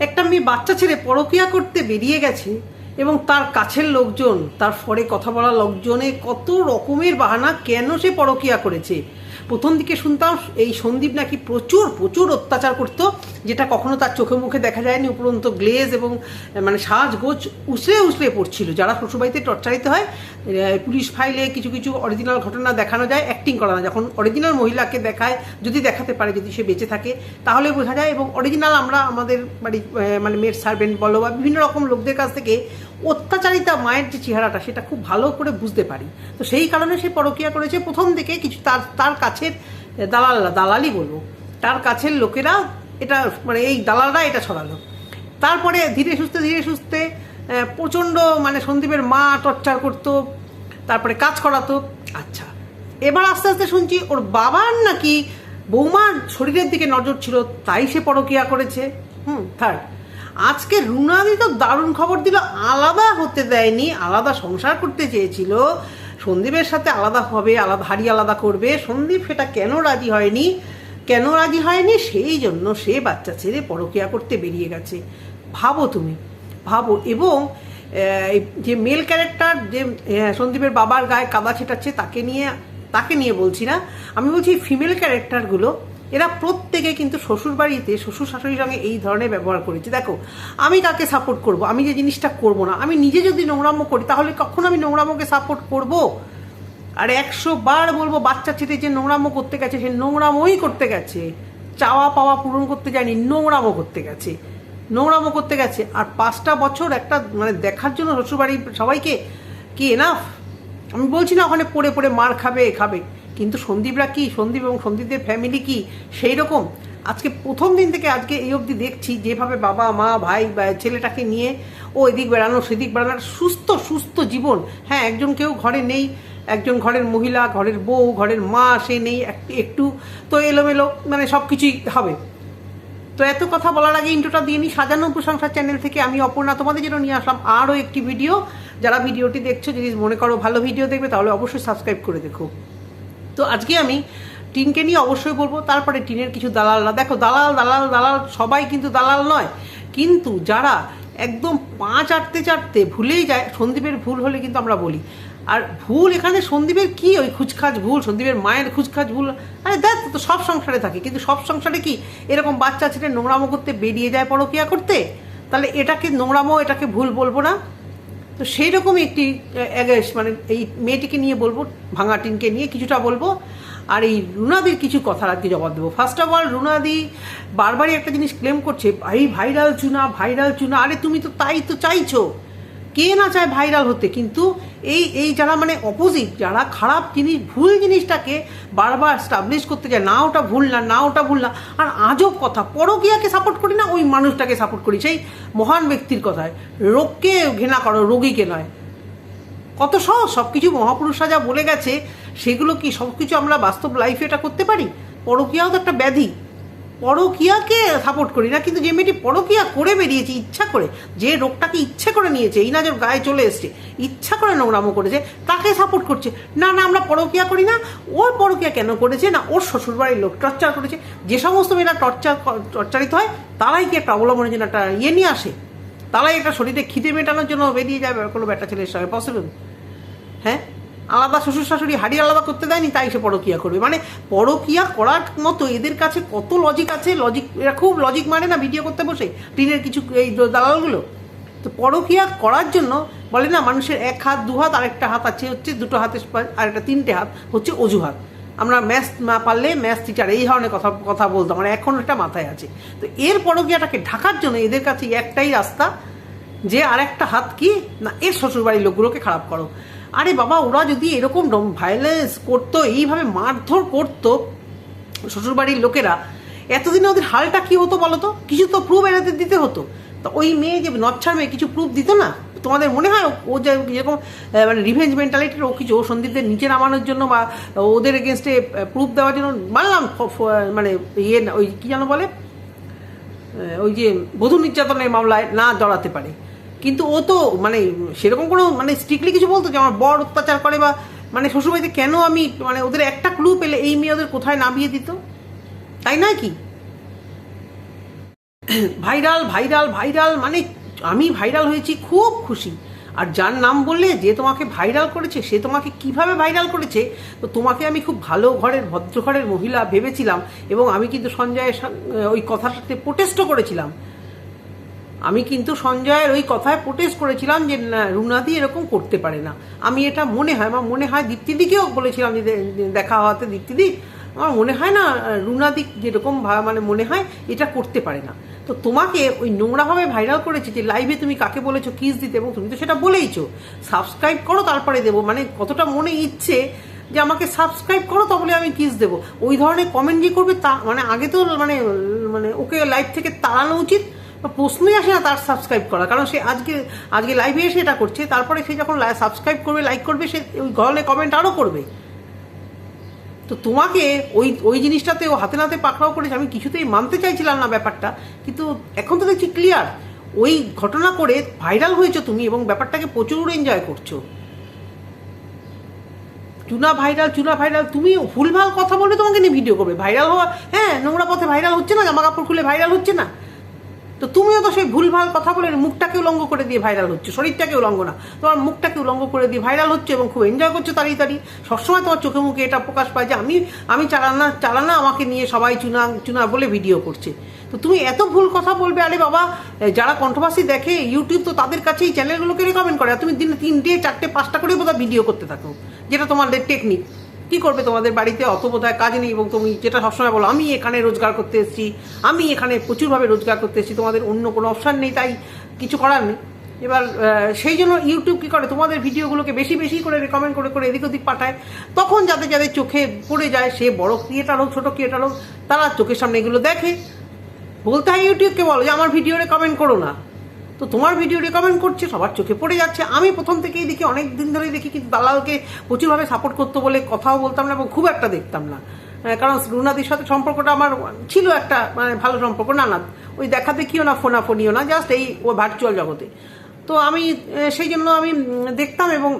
একটা মেয়ে বাচ্চা ছেড়ে পরকিয়া করতে বেরিয়ে গেছে এবং তার কাছের লোকজন, তার ফরে কথা বলা লোকজনে কত রকমের বাহানা কেন সে পরকিয়া করেছে? প্রথম দিকে শুনতাম এই সন্দীপ নাকি প্রচুর প্রচুর অত্যাচার করতো, যেটা কখনো তার চোখে মুখে দেখা যায়নি, উপরন্ত গ্লেজ এবং মানে সাজগোজ উসলে উসলে পড়ছিল। যারা শ্বশুরবাড়িতে টর্চারিত হয় পুলিশ ফাইলে কিছু কিছু অরিজিনাল ঘটনা দেখানো যায় অ্যাক্টিং করা না যখন অরিজিনাল মহিলাকে দেখায়, যদি দেখাতে পারে, যদি সে বেঁচে থাকে, তাহলে বোঝা যায়। এবং অরিজিনাল আমরা আমাদের বাড়ি মানে মেড সার্ভেন্ট বলো বা বিভিন্ন রকম লোকদের কাছ থেকে অত্যাচারিতা মায়ের যে চেহারাটা, সেটা খুব ভালো করে বুঝতে পারি। তো সেই কারণে সে পরকিয়া করেছে। প্রথম থেকে কিছু তার তার কাছের দালাল, দালালই বলব, তার কাছের লোকেরা এটা মানে এই দালালরা এটা ছড়ালো। তারপরে ধীরে সুস্থে ধীরে সুস্থে প্রচণ্ড মানে সন্দীপের মা টর্চার করতো, তারপরে কাজ করাতো। আচ্ছা এবার আস্তে আস্তে শুনছি ওর বাবার নাকি বৌমার শরীরের দিকে নজর ছিল, তাই সে পরকিয়া করেছে। হুম থার্ড আজকে রুনাদি তো দারুণ খবর দিল, আলাদা হতে দেয়নি, আলাদা সংসার করতে চেয়েছিল। সন্দীপের সাথে আলাদা হবে, আলাদা হাড়ি আলাদা করবে। সন্দীপ সেটা কেন রাজি হয়নি? কেন রাজি হয়নি? সেই জন্য সে বাচ্চা ছেড়ে পরকিয়া করতে বেরিয়ে গেছে। ভাবো তুমি, ভাবো। এবং যে মেল ক্যারেক্টার যে সন্দীপের বাবার গায়ে কাদা ছেটাচ্ছে, তাকে নিয়ে তাকে নিয়ে বলছি না, আমি বলছি ফিমেল ক্যারেক্টারগুলো এরা প্রত্যেকে কিন্তু শ্বশুর বাড়িতে শ্বশুর শাশুড়ির সঙ্গে এই ধরনের ব্যবহার করেছে। দেখো, আমি কাকে সাপোর্ট করব? আমি যে জিনিসটা করব না। আমি নিজে যদি নোংরামো করি, তাহলে কখন আমি নোংরামোকে সাপোর্ট করব? আর একশো বার বলব, বাচ্চা ছেলে যে নোংরামো করতে গেছে, সে নোংরামোই করতে গেছে। চাওয়া পাওয়া পূরণ করতে যায়নি, নোংরামো করতে গেছে। নোংরামো করতে গেছে। আর পাঁচটা বছর একটা মানে দেখার জন্য শ্বশুরবাড়ির সবাইকে কি এনাফ আমি বলছি না, ওখানে পড়ে পড়ে মার খাবে খাবে। কিন্তু সন্দীপরা কি? সন্দীপ এবং সন্দীপদের ফ্যামিলি কি? সেই রকম আজকে প্রথম দিন থেকে আজকে এই অবধি দেখছি যেভাবে বাবা, মা, ভাই ছেলেটাকে নিয়ে ও এদিক বেড়ানো, সেদিক বেড়ানোর সুস্থ সুস্থ জীবন। হ্যাঁ একজন কেউ ঘরে নেই, একজন ঘরের মহিলা, ঘরের বউ, ঘরের মা, সে নেই একটু। তো এলোমেলো মানে সব কিছুই হবে। তো এত কথা বলার আগে ইন্ট্রোটা দিয়ে নিই। সাজানো প্রশংসা চ্যানেল থেকে আমি অপর্ণা তোমাদের জন্য নিয়ে আসলাম আরও একটি ভিডিও যারা ভিডিওটি দেখছ, যদি মনে করো ভালো ভিডিও দেখবে, তাহলে অবশ্যই সাবস্ক্রাইব করে দেখো। তো আজকে আমি টিনকে নিয়ে অবশ্যই বলব, তারপরে টিনের কিছু দালাল না। দেখো, দালাল দালাল দালাল সবাই কিন্তু দালাল নয়। কিন্তু যারা একদম পা চাটতে চাটতে ভুলেই যায়, সন্দীপের ভুল হলে কিন্তু আমরা বলি। আর ভুল এখানে সন্দীপের কি ওই খুচখাচ ভুল, সন্দীপের মায়ের খুচখাচ ভুল? আরে দেখ, তো সব সংসারে থাকে। কিন্তু সব সংসারে কি এরকম বাচ্চা ছেলে নোংরামো করতে বেরিয়ে যায় পরকিয়া করতে? তাহলে এটাকে নোংরামো, এটাকে ভুল বলব না। তো সেই রকম একটি মানে এই মেয়েটিকে নিয়ে বলব, ভাঙা টিনকে নিয়ে কিছুটা বলব। আর এই রুনাদির কিছু কথা আজকে জবাব দেবো। ফার্স্ট অফ অল রুনাদি বারবারই একটা জিনিস ক্লেম করছে, ভাই ভাইরাল চুনা ভাইরাল চুনা। আরে তুমি তো তাই তো চাইছো। কে না চায় ভাইরাল হতে? কিন্তু এই এই যারা মানে অপোজিট যারা খারাপ জিনিস, ভুল জিনিসটাকে বারবার স্টাবলিশ করতে যায় না ওটা ভুল না না ওটা ভুল না, আর আজব কথা, পরকিয়াকে সাপোর্ট করি না, ওই মানুষটাকে সাপোর্ট করি। সেই মহান ব্যক্তির কথায়, রোগকে ঘৃণা করো, রোগীকে নয়। কত সহজ সব কিছু মহাপুরুষরা যা বলে গেছে, সেগুলো কি সব কিছু আমরা বাস্তব লাইফে এটা করতে পারি? পরকিয়াও তো একটা ব্যাধি। পরকিয়াকে সাপোর্ট করি না, কিন্তু যে মেয়েটি পরকিয়া করে বেরিয়েছে, ইচ্ছা করে, যে রোগটাকে ইচ্ছে করে নিয়েছে, এই না যে গায়ে চলে এসছে, ইচ্ছা করে নোংরামো করেছে, তাকে সাপোর্ট করছে। না না, আমরা পরকিয়া করি না, ওর পরকিয়া কেন করেছে, না, ওর শ্বশুরবাড়ির লোক টর্চার করেছে, যে সমস্ত মেয়েরা টর্চার টর্চারিত হয়, তারাই কি একটা অবলম্বনের জন্য একটা ইয়ে নিয়ে আসে? তারাই একটা শরীরে খিদে মেটানোর জন্য বেরিয়ে যাবে কোনো ব্যাটা ছেলের সঙ্গে পসিবল হ্যাঁ? আলাদা শ্বশুর শাশুড়ি হাড়ি আলাদা করতে দেয়নি, তাই সে পরকিয়া করবে। মানে পরকিয়া করার মতো এদের কাছে কত লজিক আছে? লজিক এরা খুব লজিক মানে না ভিডিও করতে বসে? টিনের কিছু এই দালালগুলো? তো পরকিয়া করার জন্য বলে না, মানুষের এক হাত, দু হাত, আরেকটা হাত আছে, হচ্ছে দুটো হাতের পা- আরেকটা তিনটে হাত, হচ্ছে অজুহাত। আমরা ম্যাথ না পারলে ম্যাথ টিচার এই ধরনের কথা কথা বলতাম মানে এখন এটা মাথায় আছে। তো এর পরকিয়াটাকে ঢাকার জন্য এদের কাছে একটাই রাস্তা, যে আরেকটা হাত কি? না, এর শ্বশুরবাড়ির লোকগুলোকে খারাপ করো। আরে বাবা, ওরা যদি এরকম ভায়োলেন্স করতো, এইভাবে মারধর করতো শ্বশুরবাড়ির লোকেরা, এতদিনে ওদের হালটা কি হতো বলো তো? কিছু তো প্রুফ এনাদের দিতে হতো। তো ওই মেয়ে যে নচ্ছার মেয়ে, কিছু প্রুফ দিত না? তোমাদের মনে হয় ও যে যেরকম মানে রিভেঞ্জ মেন্টালিটির ও কিছু, ও সন্দীপদের নিচে নামানোর জন্য বা ওদের এগেনস্টে প্রুফ দেওয়ার জন্য মানলাম মানে ইয়ে ওই কী যেন বলে? ওই যে বধূ নির্যাতনের মামলায় না জড়াতে পারে। কিন্তু ও তো মানে সেরকম কোনো মানে স্ট্রিক্টলি কিছু বলতো যে আমার বর অত্যাচার করে বা মানে শ্বশুরবাড়িতে কেন আমি মানে ওদের একটা ক্লু পেলে এই মেয়ে ওদের কোথায় নামিয়ে দিত? তাই নয় কি? ভাইরাল ভাইরাল ভাইরাল মানে আমি ভাইরাল হয়েছি খুব খুশি। আর যার নাম বললে যে তোমাকে ভাইরাল করেছে, সে তোমাকে কীভাবে ভাইরাল করেছে? তো তোমাকে আমি খুব ভালো ঘরের, ভদ্র ঘরের মহিলা ভেবেছিলাম এবং আমি কিন্তু সঞ্জয়ের ওই কথাটাতে প্রোটেস্টও করেছিলাম। আমি কিন্তু সঞ্জয়ের ওই কথায় প্রোটেস্ট করেছিলাম যে রুনাদি এরকম করতে পারে না। আমি এটা মনে হয়, আমার মনে হয় দীপ্তিদিকেও বলেছিলাম যে দেখা হওয়াতে দীপ্তিদি, আমার মনে হয় না, রুনাদি যেরকম মানে মনে হয় এটা করতে পারে না। তো তোমাকে ওই নোংরাভাবে ভাইরাল করেছে যে লাইভে তুমি কাকে বলেছ কিস দিতে? এবং তুমি তো সেটা বলেইছো। সাবস্ক্রাইব করো, তারপরে দেবো। মানে কতটা মনে ইচ্ছে যে, আমাকে সাবস্ক্রাইব করো তাহলে আমি কিস দেবো। ওই ধরনের কমেন্ট যে করবে তা মানে আগে তো মানে মানে ওকে লাইভ থেকে তাড়ানো উচিত। প্রশ্নই আসে না তার সাবস্ক্রাইব করা। কারণ সে আজকে আজকে লাইভে এসে এটা করছে, তারপরে সে যখন সাবস্ক্রাইব করবে লাইক করবে, সে ওই ঘরে কমেন্ট আরও করবে। তো তোমাকে ওই ওই জিনিসটাতে ও হাতে নাতে পাকড়াও করেছে, আমি কিছুতেই মানতে চাইছিলাম না ব্যাপারটা, কিন্তু এখন তো দেখছি ক্লিয়ার ওই ঘটনা করে ভাইরাল হয়েছো তুমি এবং ব্যাপারটাকে প্রচুর এনজয় করছ। চুনা ভাইরাল চুনা ভাইরাল তুমি ভুলভাল কথা বলে তোমাকে নিয়ে ভিডিও করবে। ভাইরাল হওয়া হ্যাঁ নোংরা পথে ভাইরাল হচ্ছে না, জামা কাপড় খুলে ভাইরাল হচ্ছে না। তো তুমিও তো সেই ভুলভাল কথা বলে মুখটাকে উলঙ্গ করে দিয়ে ভাইরাল হচ্ছে, শরীরটাকে উলঙ্গ না। তোমার মুখটাকে উলঙ্গ করে দিয়ে ভাইরাল হচ্ছে এবং খুব এনজয় করছ তাড়িয়ে তাড়িয়ে। সবসময় তোমার চোখে মুখে এটা প্রকাশ পায় যে আমি আমি চালানা চালানা আমাকে নিয়ে সবাই চুনা চুনা বলে ভিডিও করছে। তো তুমি এত ভুল কথা বলবে, আরে বাবা যারা কন্ট্রোভার্সি দেখে ইউটিউব তো তাদের কাছেই চ্যানেলগুলোকে রেকমেন্ড করে। আর তুমি দিনে তিনটে, চারটে, পাঁচটা করে বোধহয় ভিডিও করতে থাকো, যেটা তোমাদের টেকনিক। কি করবে তোমাদের বাড়িতে? অত বোধহয় কাজ নেই এবং তুমি যেটা সবসময় বলো, আমি এখানে রোজগার করতে এসেছি, আমি এখানে প্রচুরভাবে রোজগার করতে এসেছি, তোমাদের অন্য কোনো অপশান নেই, তাই কিছু করার নেই। এবার সেই জন্য ইউটিউব কী করে? তোমাদের ভিডিওগুলোকে বেশি বেশি করে রেকমেন্ড করে করে এদিক ওদিক পাঠায়। তখন যাদের যাদের চোখে পড়ে যায়, সে বড় ক্রিয়েটার হোক, ছোটো ক্রিয়েটার হোক, তারা চোখের সামনে এগুলো দেখে। বলতে হয় ইউটিউবকে বলো যে, আমার ভিডিও রেকমেন্ড করো না। তো তোমার ভিডিও রেকমেন্ড করছে, সবার চোখে পড়ে যাচ্ছে। আমি প্রথম থেকেই দেখি, অনেক দিন ধরেই দেখি কিন্তু দালালকে প্রচুরভাবে সাপোর্ট করতো বলে কথাও বলতাম না এবং খুব একটা দেখতাম না। কারণ রুনাদির সাথে সম্পর্কটা আমার ছিল একটা মানে ভালো সম্পর্ক। না না, ওই দেখা দেখিও না, ফোনাফোনিও না জাস্ট এই ও ভার্চুয়াল জগতে। তো আমি সেই জন্য আমি দেখতাম এবং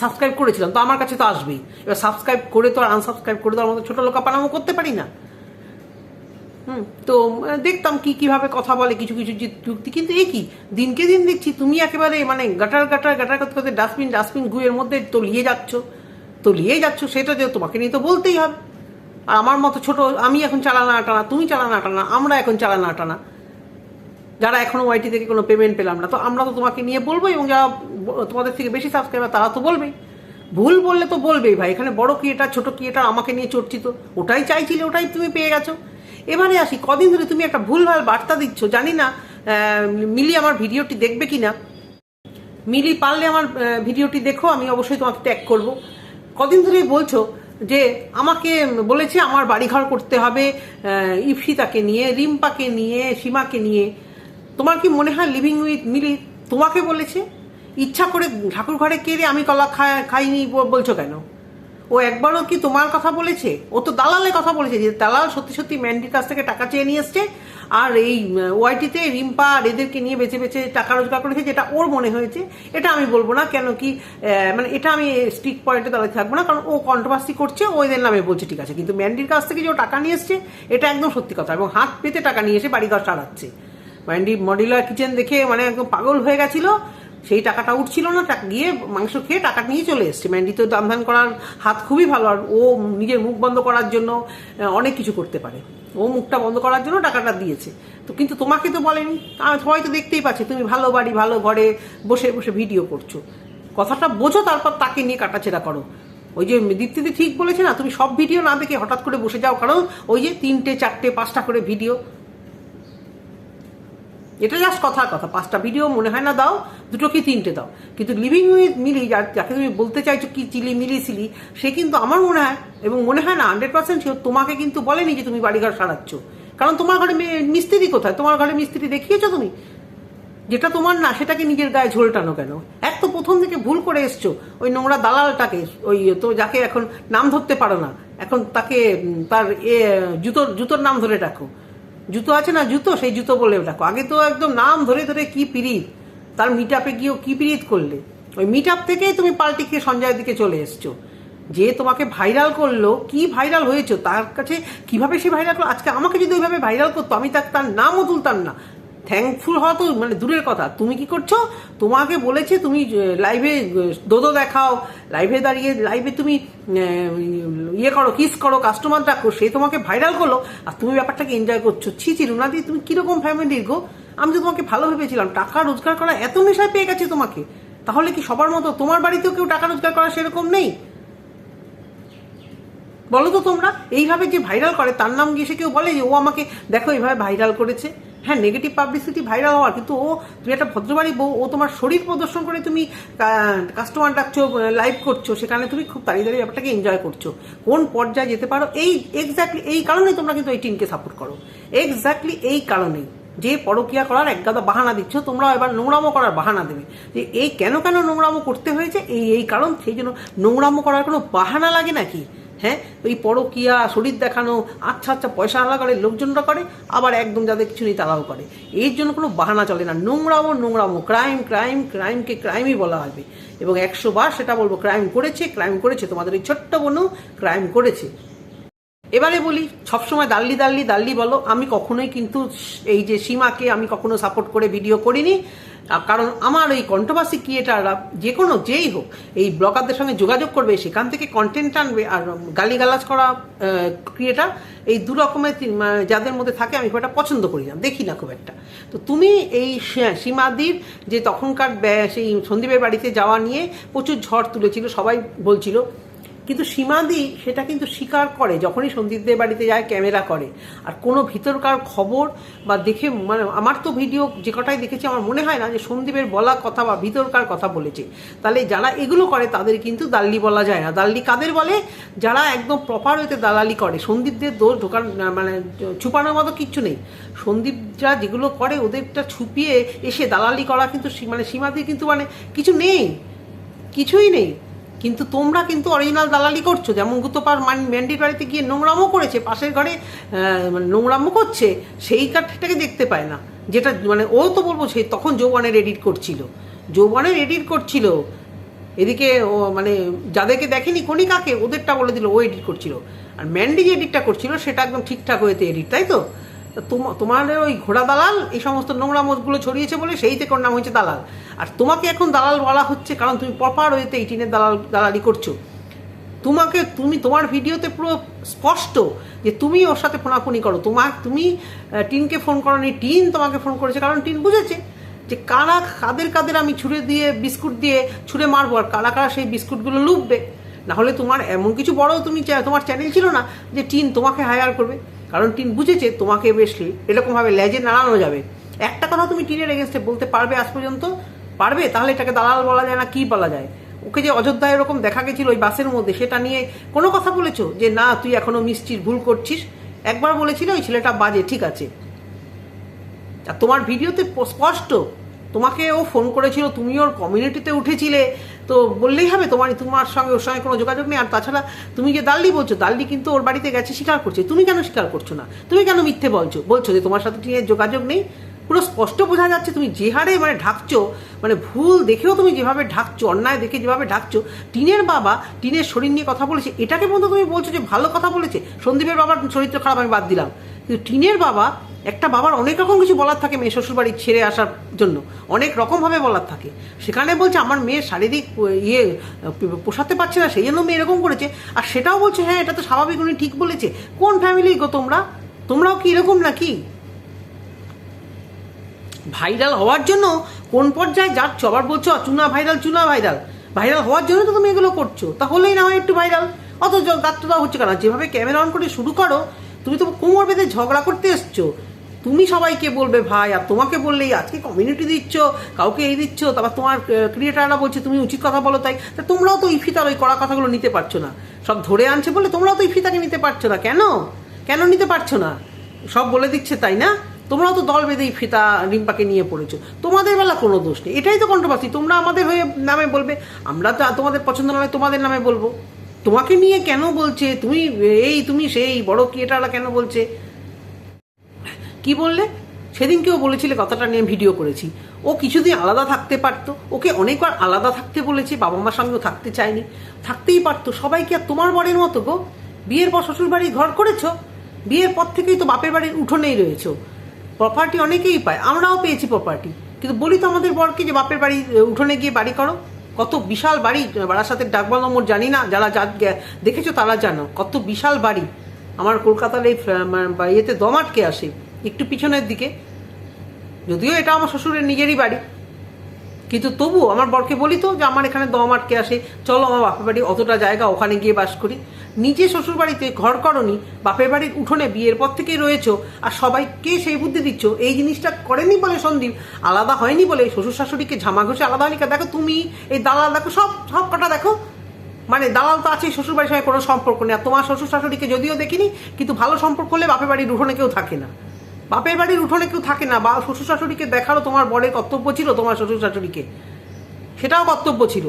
সাবস্ক্রাইব করেছিলাম। তো আমার কাছে তো আসবেই। এবার সাবস্ক্রাইব করে তো আর আনসাবস্ক্রাইব করে তো মতো ছোটো লোক পানামো করতে পারি না। হুম, তো দেখতাম কি, কীভাবে কথা বলে, কিছু কিছু যুক্তি, কিন্তু এই কি, দিনকে দিন দেখছি তুমি একেবারে মানে গাটার গাটার গাটার করতে করতে ডাস্টবিন ডাস্টবিন গুয়ের মধ্যে তলিয়ে যাচ্ছ তলিয়ে যাচ্ছ, সেটা যে তোমাকে নিয়ে তো বলতেই হবে। আর আমার মতো ছোট, আমি এখন চালানা আটানা তুমি চালানা আটানা আমরা এখন চালানা আটানা যারা এখনও ওয়াইটি থেকে কোনো পেমেন্ট পেলাম না, তো আমরা তো তোমাকে নিয়ে বলব, এবং যারা তোমাদের থেকে বেশি সাবস্ক্রাইবার তারা তো বলবেই। ভুল বললে তো বলবেই, ভাই, এখানে বড় ক্রিয়েটার ছোট কি এটা, আমাকে নিয়ে চর্চিত। ওটাই চাইছিলে, ওটাই তুমি পেয়ে গেছো। এবারে আসি, কদিন ধরে তুমি একটা ভুলভাল বার্তা দিচ্ছ, জানি না মিলি আমার ভিডিওটি দেখবে কি না মিলি পারলে আমার ভিডিওটি দেখো, আমি অবশ্যই তোমাকে ট্যাগ করব। কদিন ধরে বলছো যে আমাকে বলেছে আমার বাড়িঘর করতে হবে ইপসিতাকে নিয়ে, রিম্পাকে নিয়ে, সীমাকে নিয়ে। তোমার কি মনে হয় লিভিং উইথ মিলি? তোমাকে বলেছে? ইচ্ছা করে ঠাকুর ঘরে কেড়ে আমি কলা খাইনি বলছো কেন? ও একবারও কি তোমার কথা বলেছে? ও তো দালালের কথা বলেছে যে দালাল সত্যি সত্যি ম্যান্ডির কাছ থেকে টাকা চেয়ে নিয়ে এসছে আর এই ওয়াইটিতে রিম্পা আর এদেরকে নিয়ে বেছে বেছে টাকা রোজগার করেছে যেটা ওর মনে হয়েছে। এটা আমি বলব না কেন কি মানে এটা আমি স্ট্রিক পয়েন্টে দাঁড়িয়ে থাকব না, কারণ ও কন্ট্রোভার্সি করছে, ও এদের নামে বলছে, ঠিক আছে। কিন্তু ম্যান্ডির কাছ থেকে যে ও টাকা নিয়ে এসছে, এটা একদম সত্যি কথা এবং হাত পেতে টাকা নিয়ে এসে বাড়ি বাড়িঘর সারাচ্ছে। ম্যান্ডি মডিউলার কিচেন দেখে মানে একদম পাগল হয়ে গেছিল। সেই টাকাটা উঠছিল না, টাকা গিয়ে মাংস খেয়ে টাকা নিয়ে চলে এসছে। ম্যান্ডি তো দাম ধান করার হাত খুবই ভালো, আর ও নিজের মুখ বন্ধ করার জন্য অনেক কিছু করতে পারে। ও মুখটা বন্ধ করার জন্য টাকাটা দিয়েছে। তো কিন্তু তোমাকে তো বলেনি সবাই তো দেখতেই পাচ্ছে, তুমি ভালো বাড়ি, ভালো ঘরে বসে বসে ভিডিও করছ। কথাটা বোঝো, তারপর তাকে নিয়ে কাটাছেড়া করো। ওই যে দীপ্তিদি ঠিক বলেছে না, তুমি সব ভিডিও না দেখে হঠাৎ করে বসে যাও, কারণ ওই যে তিনটে, চারটে, পাঁচটা করে ভিডিও এটা জাস্ট কথার কথা। পাঁচটা ভিডিও মনে হয় না দাও, দুটো কি তিনটে দাও। কিন্তু লিভিং উইথ মিলি যাকে তুমি বলতে চাইছো কি চিলি, মিলি, সিলি, সে কিন্তু আমার মনে হয়, এবং মনে হয় না হান্ড্রেড পার্সেন্ট তোমাকে কিন্তু বলেনি যে তুমি বাড়িঘর সারাচ্ছ। কারণ তোমার ঘরে মিস্ত্রি কোথায়? তোমার ঘরে মিস্ত্রি দেখিয়েছো তুমি? যেটা তোমার না, সেটাকে নিজের গায়ে ঝোলটানো কেন? এক তো প্রথম থেকে ভুল করে এসছো, ওই নোংরা দালালটাকে, ওই তো যাকে এখন নাম ধরতে পারো না, এখন তাকে তার এ, জুতোর জুতোর নাম ধরে ডাকো। জুতো আছে না জুতো? সেই জুতো বলে দেখো আগে তো একদম নাম ধরে ধরে কি পিরিত? তার মিট আপে গিয়েও কি পিরিত করলে? ওই মিট আপ থেকেই তুমি পাল্টি খেয়ে সঞ্জয়ের দিকে চলে এসছো। যে তোমাকে ভাইরাল করল, কি ভাইরাল হয়েছে? তার কাছে কীভাবে সে ভাইরাল করল? আজকে আমাকে যদি ওইভাবে ভাইরাল করতো, আমি তার তার নামও তুলতাম না। থ্যাঙ্কফুল হওয়া তো মানে দূরের কথা। তুমি কি করছ? তোমাকে বলেছে তুমি লাইভে দোদো দেখাও লাইভে দাঁড়িয়ে লাইভে তুমি ইয়ে করো কিস করো কাস্টমার রাখো সে তোমাকে ভাইরাল করল, আর তুমি ব্যাপারটাকে এনজয় করছ। ছি ছি, রুনাদি, তুমি কীরকম ফ্যামিলির গো? আমি তো তোমাকে ভালো ভেবেছিলাম টাকা রোজগার করা এত নেশায় পেয়ে গেছে তোমাকে। তাহলে কি সবার মতো তোমার বাড়িতেও কেউ টাকা রোজগার করা সেরকম নেই? বলো তো তোমরা, এইভাবে যে ভাইরাল করে, তার নাম গিয়ে সে কেউ বলে? যে ও আমাকে, দেখো এইভাবে ভাইরাল করেছে। হ্যাঁ নেগেটিভ পাবলিসিটি ভাইরাল হওয়ার, কিন্তু ও, তুমি একটা ভদ্রবাড়ি বউ, ও তোমার শরীর প্রদর্শন করে তুমি কাস্টমার ডাকছো লাইভ করছ, সেখানে তুমি খুব তাড়িয়ে দাঁড়িয়ে ব্যাপারটাকে এনজয় করছ। কোন পর্যায়ে যেতে পারো? এই এক্স্যাক্টলি এই কারণেই তোমরা কিন্তু এই টিমকে সাপোর্ট করো। এক্স্যাক্টলি এই কারণেই। যে পরকিয়া করার এক গাদা বাহানা দিচ্ছ তোমরা এবার নোংরামো করার বাহানা দেবে। যে এই কেন কেন নোংরামো করতে হয়েছে? এই এই কারণ, সেই জন্য নোংরামো করার কোনো বাহানা লাগে নাকি? হ্যাঁ? ওই পরকিয়া, শরীর দেখানো আচ্ছা আচ্ছা পয়সা আলা করে লোকজনরা করে, আবার একদম যাদের কিছু নেই তারাও করে। এর জন্য কোনো বাহানা চলে না। নোংরামো নোংরামো ক্রাইম ক্রাইম ক্রাইমকে ক্রাইমই বলা হবে। এবং একশো বার সেটা বলব ক্রাইম করেছে ক্রাইম করেছে তোমাদের এই ছোট্ট বোনও ক্রাইম করেছে। এবারে বলি, সবসময় দাল্লি দাল্লি দাল্লি বলো। আমি কখনোই কিন্তু এই যে সীমাকে আমি কখনো সাপোর্ট করে ভিডিও করিনি। কারণ আমার এই কন্ট্রোভার্সি ক্রিয়েটাররা যে কোনো যেই হোক, এই ব্লগারদের সঙ্গে যোগাযোগ করবে, সেখান থেকে কন্টেন্ট আনবে আর গালিগালাজ করা ক্রিয়েটার এই দু রকমের যাদের মধ্যে থাকে, আমি খুব একটা পছন্দ করি না। দেখি না খুব একটা। তো তুমি এই সীমাদির যে তখনকার সেই সন্দীপের বাড়িতে যাওয়া নিয়ে প্রচুর ঝড় তুলেছিল, সবাই বলছিল কিন্তু সীমাদি সেটা কিন্তু স্বীকার করে, যখনই সন্দীপদের বাড়িতে যায়, ক্যামেরা করে। আর কোনো ভিতরকার খবর বা দেখে মানে আমার তো ভিডিও যে কটাই দেখেছি, আমার মনে হয় না যে সন্দীপের বলা কথা বা ভিতরকার কথা বলেছে। তাহলে যারা এগুলো করে, তাদের কিন্তু দাল্লি বলা যায় না। দাল্লি কাদের বলে? যারা একদম প্রপার হইতে দালালি করে। সন্দীপদের দোষ ঢোকার মানে ছুপানোর মতো কিচ্ছু নেই। সন্দীপরা যেগুলো করে, ওদেরটা ছুপিয়ে এসে দালালি করা কিন্তু মানে সীমাদি কিন্তু মানে কিছু নেই। কিছুই নেই। কিন্তু তোমরা কিন্তু অরিজিনাল দালালি করছ, যেমন গুতোপার ম্যান্ডির বাড়িতে গিয়ে নোংরামো করেছে, পাশের ঘরে মানে নোংরামো করছে, সেই কাঠটাকে দেখতে পায় না। যেটা মানে ও তো বলব সে তখন যৌবনের এডিট করছিল। যৌবনের এডিট করছিল। এদিকে ও মানে যাদেরকে দেখেনি, কণিকাকে, ওদেরটা বলে দিল, ও এডিট করছিল। আর ম্যান্ডি যে এডিটটা করছিল, সেটা একদম ঠিকঠাক হয়েছে এডিট তাই তো? তোমাদের ওই ঘোড়া দালাল, এই সমস্ত নোংরা মোজগুলো ছড়িয়েছে বলে সেই থেকে ওর নাম হয়েছে দালাল। আর তোমাকে এখন দালাল বলা হচ্ছে কারণ তুমি প্রপার ওয়েতে এই টিনের দালাল, দালালি করছ। তোমাকে, তুমি, তোমার ভিডিওতে পুরো স্পষ্ট যে তুমি ওর সাথে ফোনাফোনি করো। তোমার তুমি টিনকে ফোন করনি টিন তোমাকে ফোন করেছে কারণ টিন বুঝেছে যে কারা কাদের কাদের আমি ছুঁড়ে দিয়ে, বিস্কুট দিয়ে ছুঁড়ে মারবো আর কারা কারা সেই বিস্কুটগুলো লুববে নাহলে তোমার এমন কিছু বড় তুমি তোমার চ্যানেল ছিল না যে টিন তোমাকে হায়ার করবে। কারণ টিন বুঝেছে তোমাকে বেশলি এরকমভাবে লেজে নাড়ানো যাবে। একটা কথা তুমি টিনের এগেনস্টে বলতে পারবে আজ পর্যন্ত, পারবে? তাহলে এটাকে দালাল বলা যায় না, কি বলা যায়? ওকে যে অযোধ্যায় এরকম দেখা গেছিল ওই বাসের মধ্যে, সেটা নিয়ে কোনো কথা বলেছ? যে না, তুই এখনও মিষ্টির ভুল করছিস। একবার বলেছিল ওই ছেলেটা বাজে, ঠিক আছে। আর তোমার ভিডিওতে স্পষ্ট, তোমাকে ও ফোন করেছিল তুমি ওর কমিউনিটিতে উঠেছিলে। তো বললেই হবে তোমার তোমার সঙ্গে, ওর সঙ্গে কোনো যোগাযোগ নেই। আর তাছাড়া তুমি যে দাল্লি বলছো, দাল্লি কিন্তু ওর বাড়িতে গেছে, স্বীকার করছে। তুমি কেন স্বীকার করছ না? তুমি কেন মিথ্যে বলছো? বলছো যে তোমার সাথে ঠিক যোগাযোগ নেই। পুরো স্পষ্ট বোঝা যাচ্ছে তুমি যে হারে মানে ঢাকছো মানে ভুল দেখেও তুমি যেভাবে ঢাকছো, অন্যায় দেখে যেভাবে ঢাকছো, টিনের বাবা টিনের শরীর নিয়ে কথা বলেছে, এটাকে পর্যন্ত তুমি বলছো যে ভালো কথা বলেছে। সন্দীপের বাবার চরিত্র খারাপ আমি বাদ দিলাম। কিন্তু টিনের বাবা, একটা বাবার অনেক রকম কিছু বলার থাকে মেয়ে শ্বশুরবাড়ি ছেড়ে আসার জন্য, অনেক রকমভাবে বলার থাকে। সেখানে বলছে, আমার মেয়ের শারীরিক ইয়ে পোষাতে পারছে না, সেই জন্য মেয়ে এরকম করেছে। আর সেটাও বলছে হ্যাঁ এটা তো স্বাভাবিক, উনি ঠিক বলেছে। কোন ফ্যামিলি গো তোমরা? তোমরাও কি এরকম নাকি? ভাইরাল হওয়ার জন্য কোন পর্যায়ে যাচ্ছ? আবার বলছো, চুনা ভাইরাল চুনা ভাইরাল। ভাইরাল হওয়ার জন্য তো তুমি এগুলো করছ। তাহলেই না হয় একটু ভাইরাল। অত গাত্রটা হচ্ছে কেন? যেভাবে ক্যামেরা অন করে শুরু করো, তুমি তো কোমর বেঁধে ঝগড়া করতে এসছো। তুমি সবাইকে বলবে, ভাই, আর তোমাকে বললেই আজকে কমিউনিটি দিচ্ছ, কাউকে এই দিচ্ছ, তারপর তোমার ক্রিয়েটাররা বলছে, তুমি উচিত কথা বলো তাই। তা তোমরাও তো ইফিতার ওই কড়া কথাগুলো নিতে পারছ না। সব ধরে আনছে বলে তোমরাও তো ইফিতাকে নিতে পারছ না। কেন? কেন নিতে পারছ না? সব বলে দিচ্ছে তাই না? তোমরাও তো দল বেঁধেই ফিতা রিম্পাকে নিয়ে পড়েছো। তোমাদের বেলা কোনো দোষ নেই। এটাই তো কন্ট্রোভার্সি তোমরা আমাদের হয়ে নামে বলবে। আমরা তো তোমাদের পছন্দ নয় তোমাদের নামে বলব। তোমাকে নিয়ে কেন বলছে? তুমি এই, তুমি সেই, বড় ক্রিয়েটাররা কেন বলছে? কি বললে? সেদিনকেও বলেছিলে কথাটা নিয়ে ভিডিও করেছি। ও কিছুদিন আলাদা থাকতে পারতো। ওকে অনেকবার আলাদা থাকতে বলেছে। বাবা মার সঙ্গেও থাকতে চায়নি থাকতেই পারতো। সবাইকে আর তোমার বরের মতো গো? বিয়ের পর শ্বশুর বাড়ি ঘর করেছ? বিয়ের পর থেকেই তো বাপের বাড়ির উঠোনেই রয়েছো। প্রপার্টি অনেকেই পায়, আমরাও পেয়েছি প্রপার্টি কিন্তু বলি তো আমাদের বরকে যে বাপের বাড়ি উঠোনে গিয়ে বাড়ি করো। কত বিশাল বাড়ি বারাসাতের ডাকবাল নম্বর জানি না, যারা যা দেখেছ তারা জানো, কত বিশাল বাড়ি। আমার কলকাতার এই ইয়েতে দম আটকে আসে, একটু পিছনের দিকে। যদিও এটা আমার শ্বশুরের নিজেরই বাড়ি। কিন্তু তবু আমার বরকে বলি তো যে আমার এখানে দম আটকে আসে, চলো আমার বাপের বাড়ি, অতটা জায়গা ওখানে গিয়ে বাস করি। নিজে শ্বশুর বাড়িতে ঘর করনি, বাপের বাড়ির উঠোনে বিয়ের পর থেকেই রয়েছো, আর সবাইকে সেই বুদ্ধি দিচ্ছ, এই জিনিসটা করেনি বলে সন্দীপ, আলাদা হয়নি বলে শ্বশুর শাশুড়িকে ঝামা ঘষে আলাদা হয়নি? দেখো তুমি, এই দালাল, দেখো সব সব কটা দেখো। মানে দালাল তো আছে শ্বশুর বাড়ির সঙ্গে কোনো সম্পর্ক নেই, আর তোমার শ্বশুর শাশুড়িকে যদিও দেখিনি, কিন্তু ভালো সম্পর্ক হলে বাপের বাড়ির উঠোনে কেউ থাকে না। বাপের বাড়ির উঠোনে কেউ থাকে না, বা শ্বশুর শাশুড়িকে দেখারও তোমার বরের কর্তব্য ছিল তোমার শ্বশুর শাশুড়িকে সেটাও কর্তব্য ছিল।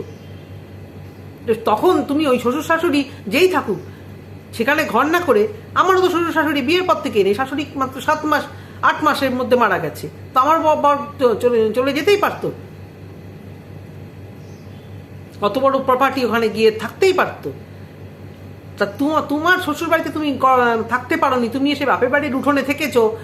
তখন তুমি ওই শ্বশুর শাশুড়ি যেই থাকুক, সেখানে ঘর না করে আমারও তো শ্বশুর শাশুড়ি বিয়ের পর থেকে নেই, শাশুড়ি মাত্র সাত মাস, আট মাসের মধ্যে মারা গেছে। তো আমার বর চলে চলে যেতেই পারতো। অত বড় প্রপার্টি ওখানে গিয়ে থাকতেই পারতো। তা তোমার তোমার শ্বশুর বাড়িতে তুমি থাকতে পারোনি, তুমি এসে বাপের বাড়ির উঠোনে থেকেছো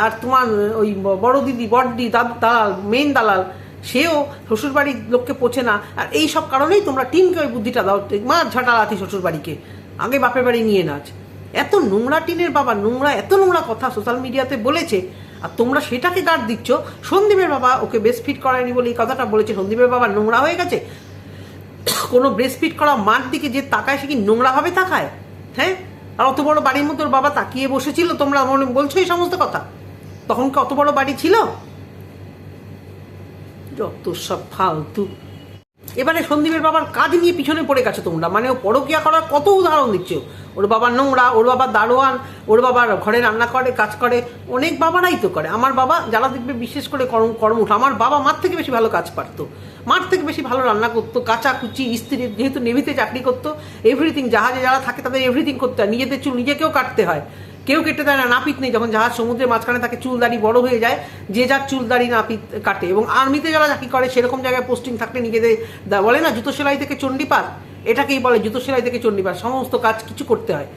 আর তোমার ওই বড় দিদি বড়দি, দাদ- দালাল মেন দালাল সেও শ্বশুরবাড়ির লোককে পোছে না। আর এই সব কারণেই তোমরা টিনকে ওই বুদ্ধিটা দাও। মার ঝাঁটালাতি শ্বশুর বাড়িকে আগে বাপের বাড়ি নিয়ে নাচ। এত নোংরা টিনের বাবা, নোংরা, এত নোংরা কথা সোশ্যাল মিডিয়াতে বলেছে। আর তোমরা সেটাকে গার্ড দিচ্ছ। সন্দীপের বাবা ওকে বেস্ট ফিট করায়নি বলে এই কথাটা বলেছে। সন্দীপের বাবা নোংরা হয়ে গেছে। কোনো ব্রেস্ট ফিট করা মার দিকে যে তাকায়, সে কি নোংরাভাবে তাকায়? হ্যাঁ? আর অত বড় বাড়ির মতো বাবা তাকিয়ে বসেছিল, তোমরা বলছো এই সমস্ত কথা? তখন কি অত বড় বাড়ি ছিল? যত সব ফালতু। এবারে সন্দীপের বাবার কাজ নিয়ে পিছনে পড়ে গেছো তোমরা। মানে ও পরকিয়া করার কত উদাহরণ দিচ্ছ ওর বাবা নোংরা, ওর বাবা দারোয়ান, ওর বাবার ঘরে রান্না করে, কাজ করে, অনেক বাবারাই তো করে। আমার বাবা যারা দেখবে বিশেষ করে কর্ম কর্মঠ আমার বাবা মার থেকে বেশি ভালো কাজ পারতো। মার থেকে বেশি ভালো রান্না করতো কাঁচা কুচি স্ত্রী যেহেতু নেভিতে চাকরি করতো এভরিথিং জাহাজে যারা থাকে তাদের এভরিথিং করতে হয়। নিজেদের চুল নিজেকেও কাটতে হয়। কেউ কেটে দেয় না, নাপিত নেই। যখন জাহাজ সমুদ্রের মাঝখানে তাকে চুল দাড়ি বড় হয়ে যায়, যে যার চুল দাড়ি নাপিত কাটে। এবং আর্মিতে যারা চাকরি করে, সেরকম জায়গায় পোস্টিং থাকলে নিজেদের বলে না, জুতো সেলাই থেকে চণ্ডীপাত এটাকেই বলে, জুতো সেলাই থেকে চণ্ডীপাত সমস্ত কাজ কিছু করতে হয়।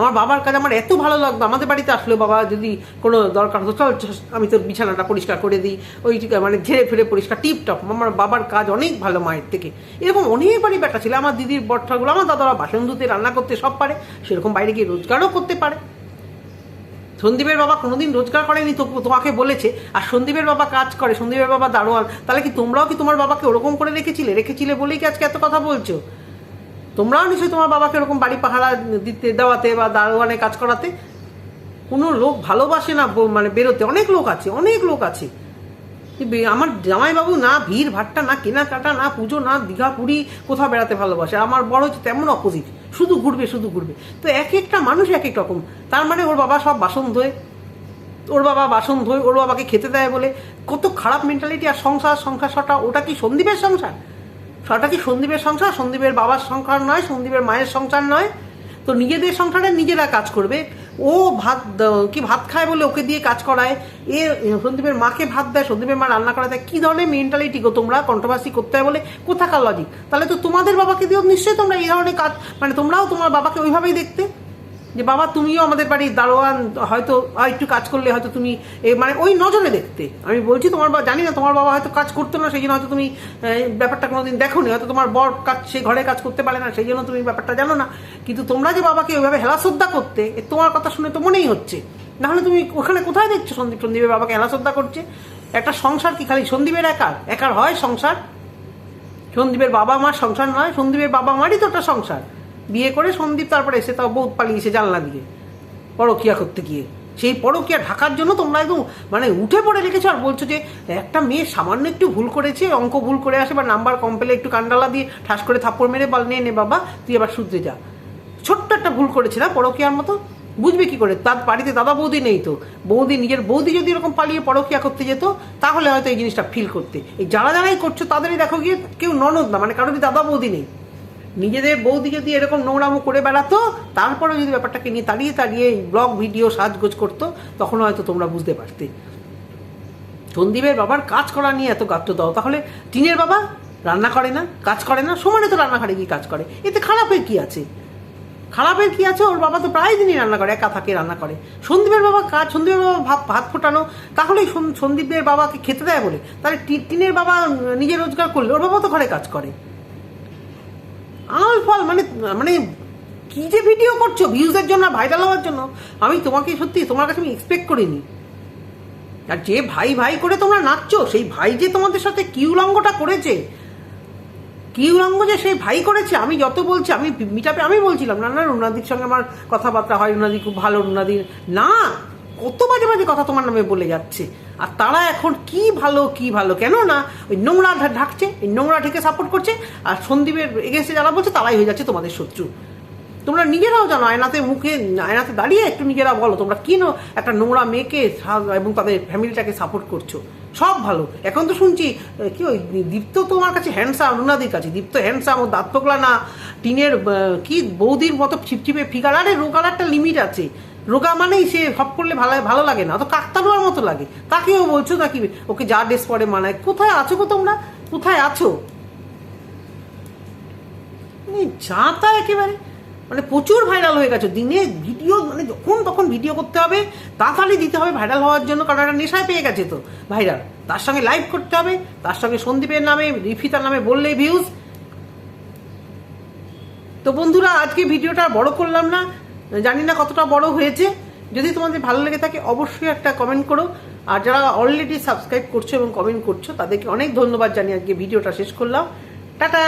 আমার বাবার কাজ আমার এত ভালো লাগতো। আমাদের বাড়িতে আসলে বাবা যদি কোনো দরকার হতো, চল আমি তোর বিছানাটা পরিষ্কার করে দিই। ওই মানে ঝেড়ে ফিরে পরিষ্কার টিপ টপ আমার বাবার কাজ অনেক ভালো মায়ের থেকে। এরকম অনেক বাড়ি ব্যাটা ছিল। আমার দিদির বট্টাগুলো আমার দাদারা বাসন ধুতে, রান্না করতে সব পারে। সেরকম বাইরে গিয়ে রোজগারও করতে পারে। সন্দীপের বাবা কোনোদিন রোজগার করেনি তো তোমাকে বলেছে, আর সন্দীপের বাবা কাজ করে, সন্দীপের বাবা দারোয়ান, তাহলে কি তোমরাও কি তোমার বাবাকে ওরকম করে রেখেছিলে? রেখেছিলে বলেই কি আজকে এত কথা বলছো? তোমরাও নিশ্চয়ই তোমার বাবাকে এরকম বাড়ি পাহারা দিতে, দেওয়াতে বা দারোয়ানে কাজ করাতে? কোনো লোক ভালোবাসে না মানে বেরোতে। অনেক লোক আছে, অনেক লোক আছে। আমার জামাইবাবু না ভিড় ভাট্টা, না কেনাকাটা, না পুজো, না দীঘা, পুরী কোথাও বেড়াতে ভালোবাসে। আমার বড় হচ্ছে তেমন অপোজিট শুধু ঘুরবে শুধু ঘুরবে। তো এক একটা মানুষ এক এক রকম। তার মানে ওর বাবা সব বাসন ধোয় ওর বাবা বাসন ধোয় ওর বাবাকে খেতে দেয় বলে কত খারাপ মেন্টালিটি আর সংসার সংসার সটা ওটা কি সন্দীপের সংসার? সটা কি সন্দীপের সংসার? সন্দীপের বাবার সংসার নয়, সন্দীপের মায়ের সংসার নয়। তো নিজেদের সংসারে নিজেরা কাজ করবে। ও ভাত কি ভাত খায় বলে ওকে দিয়ে কাজ করায়? এ সন্দীপের মাকে ভাত দেয়, সন্দীপের মা রান্না করা দেয় কী ধরনের মেন্টালিটি গো তোমরা? কন্ট্রোভার্সি করতে হয় বলে কোথাকার লজিক তাহলে তো তোমাদের বাবাকে দিয়েও নিশ্চয়ই তোমরা এই ধরনের কাজ মানে তোমরাও তোমার বাবাকে ওইভাবেই দেখতে? যে বাবা, তুমিও আমাদের বাড়ির দারোয়ান, হয়তো একটু কাজ করলে হয়তো তুমি মানে ওই নজরে দেখতে। আমি বলছি, তোমার বাবা, জানি না, তোমার বাবা হয়তো কাজ করতো না, সেই জন্য হয়তো তুমি ব্যাপারটা কোনোদিন দেখো নি হয়তো তোমার বর কাজ, সে ঘরে কাজ করতে পারে না, সেই জন্য তুমি ব্যাপারটা জানো না। কিন্তু তোমরা যে বাবাকে ওইভাবে হেলাশ্রদ্ধা করতে তোমার কথা শুনে তো মনেই হচ্ছে। নাহলে তুমি ওখানে কোথায় দেখছ সন্দীপ? সন্দীপের বাবাকে হেলাশ্রদ্ধা করছে? একটা সংসার কি খালি সন্দীপের একার? একার হয় সংসার? সন্দীপের বাবা মার সংসার নয়, সন্দীপের বাবা মারই তো একটা সংসার। বিয়ে করে সন্দীপ তারপরে এসে তাও বহুত পালিয়েছে জানলা দিয়ে পরকিয়া করতে গিয়ে। সেই পরকিয়া ঢাকার জন্য তোমরা একদম মানে উঠে পড়ে রেখেছো আর বলছো যে, একটা মেয়ে সামান্য একটু ভুল করেছে, অঙ্ক ভুল করে আসে বা নাম্বার কম পেলে একটু কান্ডালা দিয়ে ঠাস করে থাপ্পড় মেরে বল নিয়ে নে বাবা, তুই আবার শুধরে যা। ছোট্ট একটা ভুল করেছে না পরকিয়ার মতো? বুঝবে কি করে? তার বাড়িতে দাদা বৌদি নেই তো। বৌদি, নিজের বৌদি যদি এরকম পালিয়ে পরকিয়া করতে যেত, তাহলে হয়তো এই জিনিসটা ফিল করতে। এই যারা যারাই করছ, তাদেরই দেখো গিয়ে কেউ ননদ না মানে কারোরই দাদা বৌদি নেই। নিজেদের বৌদি যদি এরকম নোংরামো করে বেড়াতো তারপরে যদি ব্যাপারটাকে নিয়ে তাড়িয়ে তাড়িয়ে ব্লগ, ভিডিও, সাজগোজ করতো তখন হয়তো তোমরা বুঝতে পারতে। সন্দীপের বাবার কাজ করা নিয়ে এত গাত্র দাও, তাহলে টিনের বাবা রান্না করে না, কাজ করে না? সমানে তো রান্নাঘরে গিয়ে কাজ করে। এতে খারাপের কি আছে? খারাপের কি আছে? ওর বাবা তো প্রায় দিনই রান্না করে, একা থাকে রান্না করে। সন্দীপের বাবা কাজ সন্দীপের বাবা ভাত ভাত ফোটানো, তাহলেই সন্দীপের বাবাকে খেতে দেয় বলে। তাহলে টিনের বাবা নিজে রোজগার করলে, ওর বাবা তো ঘরে কাজ করে। আল ফল মানে মানে কি যে ভিডিও করছ, ভিউজের জন্য ভাইরাল হওয়ার জন্য, আমি তোমাকে সত্যি, তোমার কাছে আমি এক্সপেক্ট করিনি। আর যে ভাই ভাই করে তোমরা নাচছো, সেই ভাই যে তোমাদের সাথে কি উলঙ্গটা করেছে, কি উলঙ্গ যে সেই ভাই করেছে, আমি যত বলছি, আমি মিটাপে আমি বলছিলাম, না না, রুনাদির সঙ্গে আমার কথাবার্তা হয়, রুনাদি খুব ভালো, রুনাদির, না কত বাজে বাজে কথা তোমার নামে বলে যাচ্ছে। আর তারা এখন কি ভালো কি ভালো, কেন না ওই নোংরা ঢাকছে, এই নোংরা ঢেকে সাপোর্ট করছে, আর সন্দীপের এগেনস্টে যারা বলছে, তারাই হয়ে যাচ্ছে তোমাদের শত্রু। তোমরা নিজেরাও জানো, আয়নাতে মুখে, আয়নাতে দাঁড়িয়ে একটু নিজেরা বলো, তোমরা কি নো একটা নোংরা মেয়েকে এবং তাদের ফ্যামিলিটাকে সাপোর্ট করছ? সব ভালো। এখন তো শুনছি কি ওই দীপ্ত তোমার কাছে হ্যান্ডসাম রুনাদির কাছে। দীপ্ত হ্যান্ডসাম ও দাঁত না, টিনের কি বৌদির মতো ছিপছিপে ফিগার আরে রোগার একটা লিমিট আছে। রোগা মানেই সে হপ করলে ভালো ভালো লাগে না তো কাকতারুয়ার মতো লাগে। তাকেও বলছো নাকি ওকে যা ড্রেস পরে মানায়। কোথায় আছো গো তোমরা? কোথায় আছো? যা তা একেবারে। মানে প্রচুর ভাইরাল হয়ে গেছে। দিনে ভিডিও মানে যখন তখন ভিডিও করতে হবে, তাড়াতাড়ি দিতে হবে ভাইরাল হওয়ার জন্য, কারণ একটা নেশায় পেয়ে গেছে তো ভাইরাল তার সঙ্গে লাইভ করতে হবে, তার সঙ্গে সন্দীপের নামে, রিফিতার নামে বললেই ভিউজ তো বন্ধুরা, আজকে ভিডিওটা বড় করলাম না। জানি না কতটা বড় হয়েছে। যদি তোমাদের ভালো লেগে থাকে, অবশ্যই একটা কমেন্ট করো। আর যারা অলরেডি সাবস্ক্রাইব করছ এবং কমেন্ট করছ, তাদেরকে অনেক ধন্যবাদ জানিয়ে আজকে ভিডিওটা শেষ করলাম। টাটা!